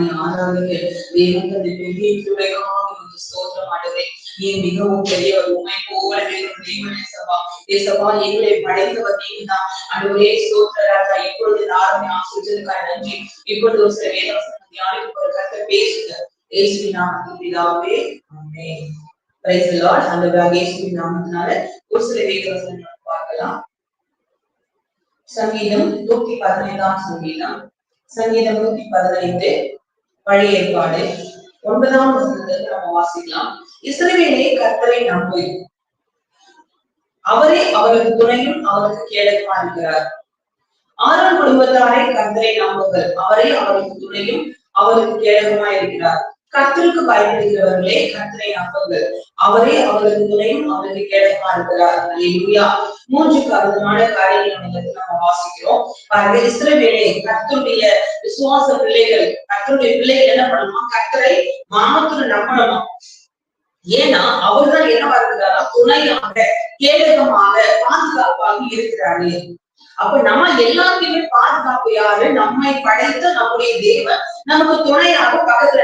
பாடி ஆராதனை தேவன் ஸ்தோத்திரம் ஆண்டவரே மிகவும் பெரியவர். உண்மை எங்களை படைத்தவர் நீங்க ஸ்தோத்திரராஜா இப்பொழுது ஆசிரியர்களுக்காக நன்றி. இப்பொழுது ஒரு சில தியானிக்கு கருத்தை பேசுங்க. பிதாவே பிரைஸ் தி லார்ட் இயேசுவின் நாமத்தினால ஒரு சில வேதவசனங்களை பார்க்கலாம். சங்கீதம் நூத்தி பதினைந்தாம் சங்கீதம். சங்கீதம் நூத்தி பதினைந்து. பழைய ஏற்பாடு. ஒன்பதாம் வசனத்துல நம்ம வாசிக்கலாம். இஸ்ரவேலே கர்த்தரை நம்பு. அவரே அவருக்கு துணையும் அவருக்கு கேடகமா இருக்கிறார் ஆறாம் குடும்பத்தாரை கர்த்தரை நம்புங்கள். அவரே அவருக்கு துணையும் அவருக்கு கேடகமா இருக்கிறார் கர்த்தருக்கு பயன்படுகிறவர்களே கத்திரை நம்புங்கள். அவரே அவரது துணையும் அவருக்கு கேடமா இருக்கிறார். அல்லேலூயா மூன்று அற்புதமான காரியங்கள் நம்ம நம்ம வாசிக்கிறோம். பாருங்க இஸ்ரவேலே கத்தருடைய விசுவாச பிள்ளைகள் கத்தருடைய பிள்ளைகள் என்ன பண்ணுமா? கத்தரை மாத்திரம் நம்பணுமா? ஏன்னா அவர்தான் என்ன இருக்கிறாரா துணையாக கேடகமாக பாதுகாப்பாக இருக்கிறாரு. அப்ப நம்ம எல்லாத்தையுமே பாதுகாப்பு யாரு? நம்மை படைத்த நம்முடைய தேவன் நமக்கு துணையாக பக்கத்துல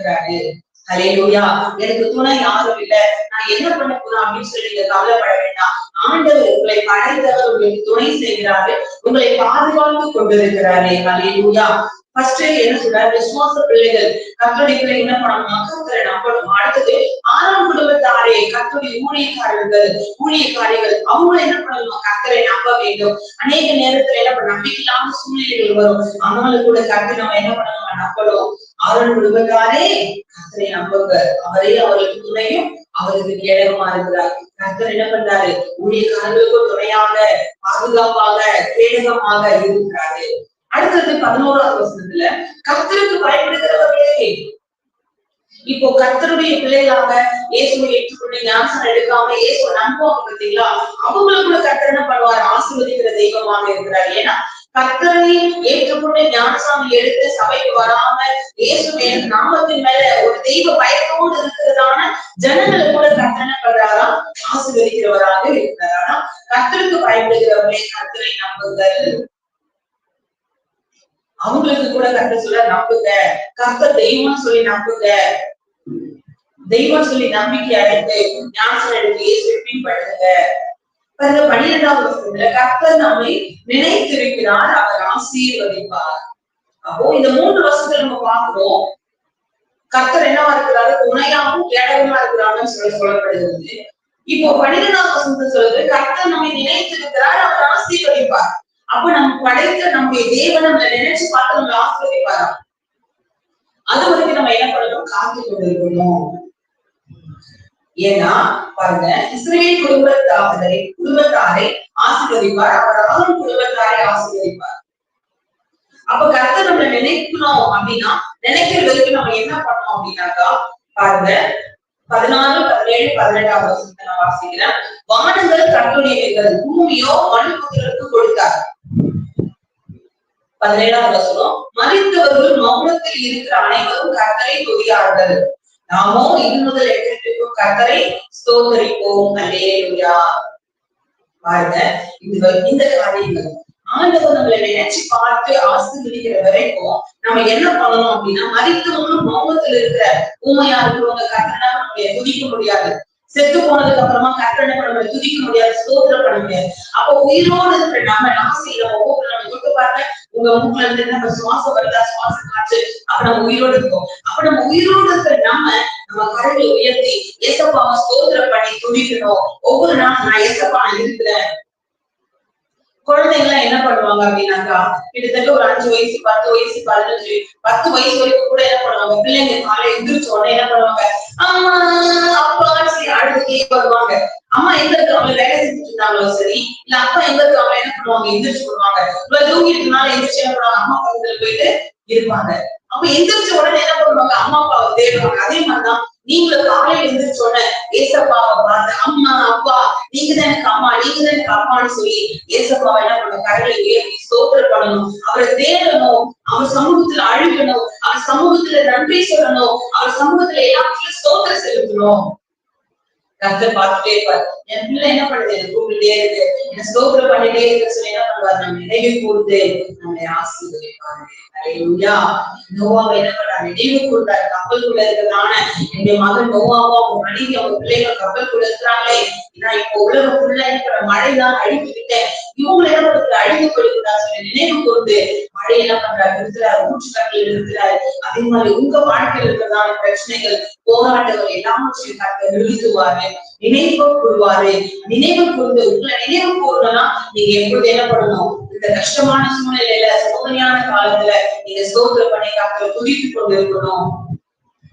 இருக்கிறாரு. கொண்டிருக்கிறாரு எனக்கு துணை யாரும் இல்ல. நான் என்ன பண்ண போறேன் அப்படின்னு சொல்லி நீங்க கவலைப்பட வேண்டாம். ஆண்டவர் உங்களை படைத்தவர் உங்களுக்கு துணை செய்கிறாரு. உங்களை பாதுகாத்து கொண்டிருக்கிறாரே. ஹalleluya. ஃபர்ஸ்ட் என்ன சொல்றாரு? விசுவாச பிள்ளைகள் கத்தோடைய பிள்ளை என்ன பண்ணணுமா? கத்தரை நம்பணும். அடுத்தது ஆறாம் குடும்பத்தாரே கத்தோடைய ஊழியக்காரர்கள் ஊழியக்காரிகள் அவங்க என்ன பண்ணணும்? கத்தரை நம்ப வேண்டும். அநேக நேரத்துல என்ன பண்ண நம்பிக்கையில்லாத சூழ்நிலைகள் வரும். அவங்களுக்கு கூட கத்து நம்ம என்ன பண்ணணும் நம்பணும். அருள் குடும்பத்தாரே கத்தரை நம்புங்க அவரே அவர்களுக்கு துணையும் அவருக்கு கேடகமா இருக்கிறார். கர்த்தர் என்ன பண்றாரு? ஊழியக்காரர்களுக்கும் துணையாக பாதுகாப்பாக கேடகமாக இருக்கிறாரு. அடுத்தது பதினோராவது வசனத்துல கர்த்தருக்கு பயப்படுகிறவர்களே. இப்போ கர்த்தருடைய பிள்ளைகளாக இயேசுவை ஏற்றுக்கொண்டு ஞானசனம் எடுக்காம இயேசுவை நம்புவாங்க பார்த்தீங்களா? அவங்களுக்குள்ள கர்த்தர் என்ன பண்ணுவார்? ஆசீர்வதிக்கிற தெய்வமாக இருக்கிறார். ஏன்னா கர்த்தரை ஏற்றுக்கொண்டு ஞானசாமி எடுத்து சபைக்கு வராம இயேசுவின் நாமத்தின் மேல ஒரு தெய்வ பயத்தோடு இருக்கிறதான ஜனங்களை கூட கத்தனை என்ன ஆசீர்வதிக்கிறவராக இருக்கிறார்? கத்தருக்கு பயப்படுகிறவர்களே கர்த்தரை நம்புங்கள். அவங்களுக்கு கூட கத்த சொல்ல நம்புங்க. கத்த தெய்வம் சொல்லி நம்புங்க. தெய்வம் சொல்லி நம்பிக்கை அடைந்து ஞானசனம் எடுத்து இயேசுவை பின்பற்றுங்க. பாருங்க பன்னிரெண்டாவது வருஷத்துல கர்த்தர் நம்மை நினைத்திருக்கிறார் அவர் ஆசீர்வதிப்பார். அப்போ இந்த மூன்று வருஷத்துல நம்ம பார்க்கிறோம் கர்த்தர் என்னவா இருக்கிறாரு? துணையாகவும் கேடகமா இருக்கிறாங்கன்னு சொல்லி சொல்லப்படுகிறது. இப்போ பன்னிரெண்டாவது வசனத்தை சொல்றது கர்த்தர் நம்மை நினைத்திருக்கிறார் அவர் ஆசீர்வதிப்பார். அப்ப நம்ம படைத்த நம்முடைய தேவன் நம்ம நினைச்சு பார்த்து நம்மளை ஆசீர்வதிப்பாரா? அது வரைக்கும் நம்ம என்ன பண்ணணும்? காத்து கொண்டிருக்கணும். ஏன்னா பாருங்க இஸ்ரேல் குடும்பத்தாரை குடும்பத்தாரை ஆசீர்வதிப்பார். அவர் ஆளும் குடும்பத்தாரை ஆசீர்வதிப்பார். அப்ப கர்த்தர் நம்ம நினைக்கணும் அப்படின்னா நினைக்கிற வரைக்கும் நம்ம என்ன பண்ணோம் அப்படின்னாக்கா பாருங்க பதினாறு பதினேழு பதினெட்டாவது வருஷத்தை நான் வாசிக்கிறேன். வானங்கள் கட்டுடையவைகள் பூமியோ மனுபுத்திரருக்கு கொடுத்தார் பதினேழாவது வசனம் மறித்தவர்கள் மௌனத்தில் இருக்கிற அனைவரும் கர்த்தரை துதியார்கள். நாமும் இது முதல் எட்டிற்கும் கத்தரை ஸ்தோத்தரிப்போம். அல்லேலூயா. பாருங்க இந்த இந்த காரியங்கள். ஆண்டவர் நம்மளை நினைச்சு பார்த்து ஆசீர்வதிக்கிற வரைக்கும் நம்ம என்ன பண்ணணும் அப்படின்னா மறித்தவங்களும் மௌனத்துல இருக்கிற ஊமையா இருக்கிறவங்க கர்த்தனா நம்மளை துதிக்க முடியாது. செத்து போனதுக்கு அப்புறமா கர்த்தனை நம்மளை துதிக்க முடியாது ஸ்தோத்திரம் பண்ண முடியாது அப்ப உயிரோடு இருக்கிற நம்ம என்ன செய்யறோம் ஒவ்வொரு பாருங்க. உங்க மூக்குல இருந்து நம்ம சுவாசம் வருதா சுவாச காற்று அப்ப நம்ம உயிரோடு இருக்கோம் அப்ப நம்ம உயிரோடு இருக்கிற நம்ம நம்ம கரங்களை உயர்த்தி ஏசப்பாவை ஸ்தோத்திரம் பண்ணி துதிக்கணும். ஒவ்வொரு நாளும் நான் ஏசப்பா நான் இருக்கிறேன். குழந்தைங்களாம் என்ன பண்ணுவாங்க அப்படின்னாக்கா கிட்டத்தட்ட ஒரு அஞ்சு வயசு பத்து வயசு பதினஞ்சு பத்து வயசு வரைக்கும் கூட என்ன பண்ணுவாங்க பிள்ளைங்க காலை எந்திரிச்ச உடனே என்ன பண்ணுவாங்க அம்மா அப்பா சரி அழுதுட்டே வருவாங்க. அம்மா எங்க அவங்க வேலை செஞ்சுட்டு இருந்தாங்களோ சரி. இல்ல அப்பா எங்க இருக்காங்க என்ன பண்ணுவாங்க? எந்திரிச்சு போடுவாங்க. இவ்வளவு தூங்கிட்டுனால எந்திரிச்சு என்ன பண்ணுவாங்க அம்மா பக்கத்துல போயிட்டு இருப்பாங்க. அப்ப எந்திரிச்ச உடனே என்ன பண்ணுவாங்க? அம்மா அப்பாவை தேடுவாங்க. அதே மாதிரிதான் நீங்களும் காலையில எந்திரிச்ச உடனே ஏசப்பாவை பார்த்து அம்மா அப்பா நீங்க தான் எனக்கு அம்மா நீங்க தான் எனக்கு அப்பான்னு சொல்லி ஏசப்பாவை என்ன பண்ணும்? கரங்களை உயர்த்தி ஸ்தோத்திரம் பண்ணணும். அவரை தேடணும். அவர் சமூகத்துல அழுகணும். அவர் சமூகத்துல நன்றி சொல்லணும். அவர் சமூகத்துல எல்லாத்துலயும் ஸ்தோத்திரம் செலுத்தணும். கர்த்தர் பார்த்துட்டே இருப்பார். என் பிள்ளை என்ன பண்ணுது? கூப்பிட்டுட்டே இருக்கு. என்ன ஸ்தோத்திரம் பண்ணிட்டே இருக்க. சொல்லி என்ன பண்ணுவார்? நம்ம நினைவு கூர்ந்து நம்மளை ஆசீர்வதிப்பாரு அல்லேலூயா நோவாவை என்ன பண்றாரு நினைவு கூர்ந்தாரு கப்பலுக்குள்ள இருக்கிறதான என்னுடைய மகன் நோவாவா அவங்க மனைவி அவங்க பிள்ளைகள் கப்பலுக்குள்ள இருக்கிறாங்களே. நான் இப்போ உலகம் ஃபுல்லா இருக்கிற மழைதான் அழித்து விட்டேன் இவங்களை என்ன பண்றது அழிந்து கொடுக்கிறார் சொல்லி நினைவு கூர்ந்து மழை என்ன பண்றாரு நிறுத்துறாரு மூச்சுக்காட்டில் இருக்கிறார். அதே மாதிரி உங்க வாழ்க்கையில் இருக்கிறதான பிரச்சனைகள் போராட்டங்கள் எல்லாவற்றையும் கத்த நிறுத்துவாரு நினைவு கூறுவாரு நினைவு கூர்ந்து உங்களை நினைவு கூறணும்னா நீங்க எப்பொழுது என்ன பண்ணணும்? இந்த கஷ்டமான சூழ்நிலையில சோதனையான காலத்துல நீங்க ஸ்தோத்திர பண்ணி கத்தரை துடித்து கொண்டு இருக்கணும்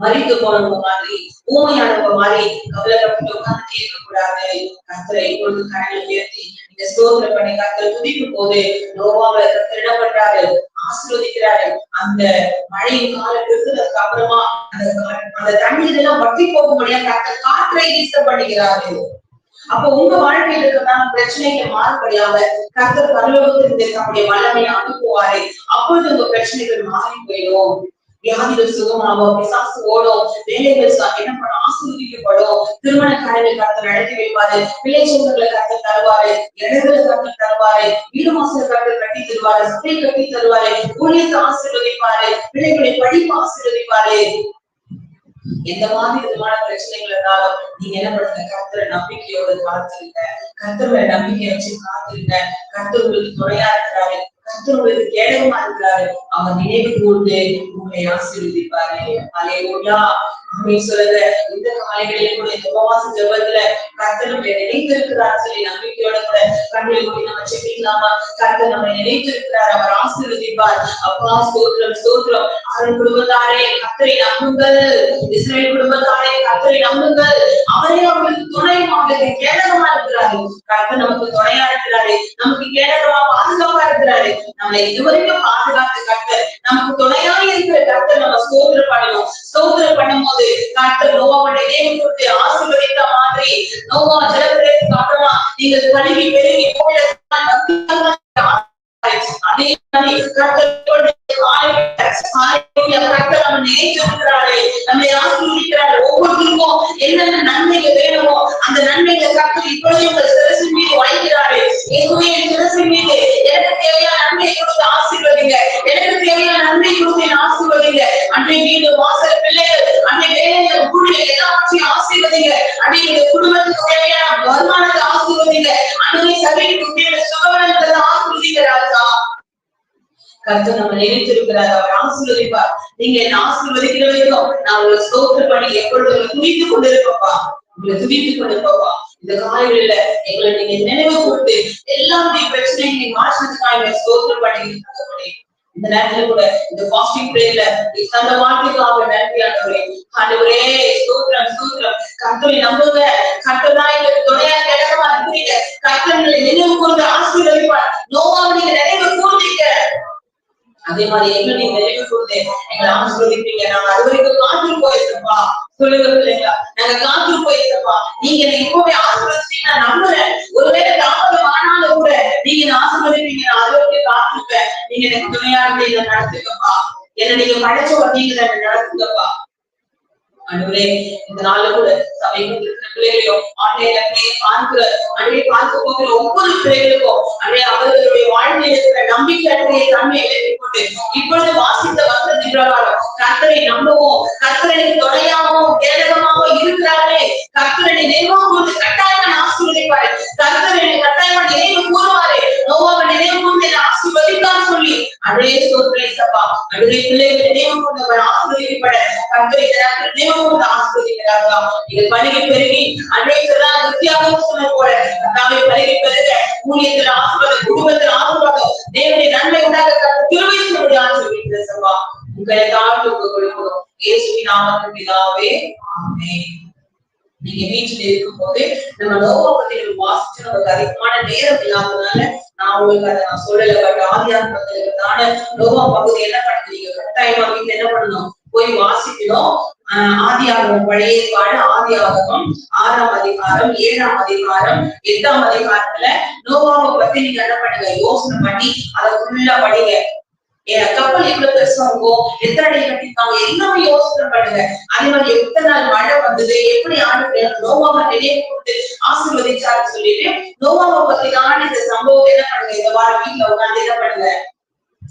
மறித்து போனவங்க மாதிரி ஊமையானவங்க மாதிரி கவலைப்பட்டு உட்கார்ந்து கேட்க கூடாது கத்தரை இப்பொழுது கண்ணை உயர்த்தி நீங்க ஸ்தோத்திர பண்ணி கத்தரை துதிக்கும் போது நோவாவை கத்தர் என்ன பண்றாரு? ஆசீர்வதிக்கிறாரு. அந்த மழையின் காலம் நிறுத்தினதுக்கு அப்புறமா அந்த அந்த தண்ணீர் எல்லாம் வட்டி போகும்படியா காத்த காற்றை வீச பண்ணுகிறாரு. அப்ப உங்க வாழ்க்கையில் இருக்கிறதான பிரச்சனைகள் மாறுபடியாக கர்த்தர் பரலோகத்திலிருந்து தம்முடைய வல்லமையை அனுப்புவாரு அப்பொழுது உங்க பிரச்சனைகள் மாறி போயிடும். வியாதிகள் சுகமாகும் பிசாசு ஓடும் வேலைகள் என்ன பண்ண ஆசீர்வதிக்கப்படும். திருமண காரியங்கள் கருத்து நடத்தி வைப்பாரு பிள்ளை சொந்தங்களை கருத்து தருவாரு இடங்களை கருத்து தருவாரு வீடு மாசம் கருத்து கட்டி தருவாரு சபை கட்டி தருவாரு ஊழியத்தை ஆசீர்வதிப்பாரு பிள்ளைகளை படிப்பு ஆசீர்வதிப்பாரு. எந்த மாதிரி விதமான பிரச்சனைகள் இருந்தாலும் நீங்க என்ன பண்ணுங்க? கர்த்தரை நம்பிக்கையோட காத்திருங்க. கர்த்தரோட நம்பிக்கை வச்சு காத்திருங்க. கர்த்தர் உங்களுக்கு துணையா இருக்கிறாரு. கர்த்தர் உங்களுக்கு கேடகமா இருக்கிறாரு. அவர் நினைவு கூர்ந்து உங்களை ஆசீர்வதிப்பாரு. அலையோடா அப்படின்னு சொல்லுங்க. இந்த காலைகளில் கூட இந்த உபவாச ஜெபத்துல கர்த்தர் நம்மை நினைத்திருக்கிறார் சொல்லி நம்பிக்கையோட கூட கண்ணில் கூடி நம்ம செப்பிக்கலாமா கர்த்தர் நம்ம நினைத்திருக்கிறார். அவர் ஆசீர்வதிப்பார். அப்பா ஸ்தோத்திரம் ஸ்தோத்திரம். அவரின் குடும்பத்தாரே கத்தரை நம்புங்கள். இஸ்ரேல் குடும்பத்தாரே கத்தரை நம்புங்கள். அவரே அவர்களுக்கு துணை அவர்களுக்கு கேடகமா இருக்கிறாரு. கர்த்தர் நமக்கு துணையா இருக்கிறாரு. நமக்கு கேடகமா பாதுகாப்பா இருக்கிறாரு. நம்மளை இதுவரைக்கும் பாதுகாத்து கர்த்தர் நமக்கு துணையா இருக்கிற கர்த்தர் நம்ம ஸ்தோத்திரம் பண்ணணும் ஸ்தோத்திரம் பண்ணும்போது கர்த்தர் நோவாவோட நோவாவுடைய தேவனுடைய ஆசீர்வதித்த மாதிரி நோவா ஜலப்பிரளயத்துக்கு அப்புறமா நீங்கள் கழுவி பெருகி போய் கர்த்தர் நம்ம நினைத்திருக்கிறார். அவர் ஆசீர்வதிப்பார். நீங்க என்ன ஆசீர்வதிக்கிற வரைக்கும் நான் உங்களை ஸ்தோத்திர பண்ணி எப்பொழுது உங்களை துதித்து கொண்டிருப்பப்பா உங்களை துதித்து கொண்டிருப்பப்பா இந்த காலைகளில எங்களை நீங்க நினைவு கொடுத்து எல்லாருடைய பிரச்சனையும் நீங்க மாற்றத்துக்காக எங்களை ஸ்தோத்திரம் பண்ணி இந்த நேரத்துல கூட இந்த பாசிட்டிவ் பிரேயர்ல அந்த வார்த்தைக்காக நன்றியானவரே ஆண்டவரே. சூத்திரம் சூத்திரம் ஸ்தோத்திரம். கர்த்தரை நம்புங்க. கர்த்தர் தான் எங்களுக்கு துணையா கிடக்கமா இருக்கிறீங்க. கர்த்தர்களை நினைவு கொண்டு ஆசீர்வதிப்பார் நோவாவை நீங்க நினைவு கூர்ந்தீங்க அதே மாதிரி எங்க நீங்க நினைவு கூர்ந்து எங்களை ஆசீர்வதிப்பீங்க. நாங்க அது வரைக்கும் காத்து போயிருக்கப்பா சொல்லுங்க பிள்ளைங்களா. நாங்க காத்து போயிருக்கப்பா நீங்க என்ன இப்பவே ஆசீர்வதிச்சீங்க நான் நம்புறேன். ஒருவேளை தாமதம் ஆனாலும் கூட நீங்க என்ன ஆசிர்வதிப்பீங்க. நான் அது வரைக்கும் காத்திருப்பேன். நீங்க எனக்கு துணையா இருந்து இதை என்ன நீங்க படைச்ச நீங்க என்னை நடத்துங்கப்பா. அன்றுவரே இந்த நாள்ல கூட சபைக்கு இருக்கிற பிள்ளைகளையும் ஆன்லைன்ல பார்க்கிற அன்றைய பார்க்க போகிற ஒவ்வொரு பிள்ளைகளுக்கும் அன்றைய அவர்களுடைய வாழ்க்கையில் இருக்கிற நம்பிக்கை அன்றைய தன்மையை கொண்டு இப்பொழுது வாசித்த வசனத்தின் பிரகாரம் கர்த்தரை நம்பவும் கர்த்தரை துணையாகவும் கேடகமாகவும் கர்த்தரை நினைவாக போல கர்த்தாவை பணிகை பெருக ஊழியத்தில் ஆசீர்வாதம் குடும்பத்தில் ஆசீர்வாதம் தேவனுடைய நன்மை உண்டாக கர்த்தர் கிருபை செய்யும்படி ஆசீர்வதிக்கிற சப்பா உங்களை தாழ்த்து கொடுக்கிறோம் இயேசுவின் நாமத்தில் பிதாவே ஆமென். நீங்க வீட்டுல இருக்கும் போது நம்ம நோவா பத்தி நம்ம வாசிச்சு நமக்கு அதிகமான நேரம் இல்லாததுனால நான் உங்களுக்கு அதை நான் சொல்லல பட் ஆதியார் பத்திரிக்கிறதான பகுதி என்ன பண்ணுது? கட்டாயமா வீட்டுல என்ன பண்ணணும்? போய் வாசிக்கணும். ஆதியாகமம் பழைய ஏற்பாடு ஆதியாகமம் ஆறாம் அதிகாரம் ஏழாம் அதிகாரம் எட்டாம் அதிகாரத்துல நோவாவை பத்தி நீங்க என்ன பண்ணுங்க? யோசனை பண்ணி அதை ஃபுல்லா படிங்க. ஏன் கப்பல் எவ்வளவு பெருசா இருக்கும் எத்தனை அடி கட்டிருக்காங்க எல்லாமே யோசனை பண்ணுங்க. அதே மாதிரி எத்தனை நாள் மழை வந்தது எப்படி ஆண்டு நோவாவை நினைவு கொடுத்து ஆசீர்வதிச்சாருன்னு சொல்லிட்டு நோவாவை பத்தினான இந்த சம்பவத்தை என்ன பண்ணுங்க? இந்த வாரம் வீட்டுல உட்காந்து என்ன பண்ணுங்க?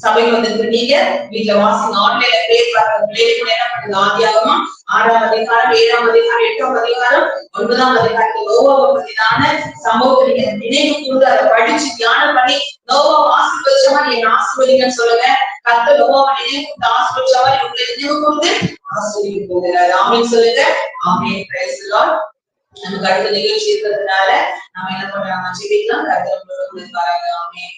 சபைக்கு வந்துட்டு நீங்க வீட்டுல வாசிங்க. ஆன்லைன்ல பேர் பார்க்க பிள்ளைகளுக்கு என்ன பண்ணுங்க? ஆதியாகமா ஆறாம் அதிகாரம் ஏழாம் அதிகாரம் எட்டாம் அதிகாரம் ஒன்பதாம் அதிகாரத்தில் நோவாவை பத்தினான சம்பவத்தை நீங்க நினைவு கூர்ந்து அதை படிச்சு தியானம் பண்ணி நோவா ஆசீர்வதிச்சவா என் ஆசிர்வதிங்கன்னு சொல்லுங்க. கத்த நோவாவை நினைவு கூர்ந்து ஆசீர்வதிச்சவா உங்களை நினைவு கூர்ந்து ஆசிரியர் போகிறார். ஆமீன் சொல்லுங்க. ஆமீன். பிரைஸ் லார்ட் நமக்கு அடுத்த நிகழ்ச்சி இருக்கிறதுனால நம்ம என்ன பண்றாங்க ஜீவிக்கலாம் கருத்து வராங்க ஆமீன்.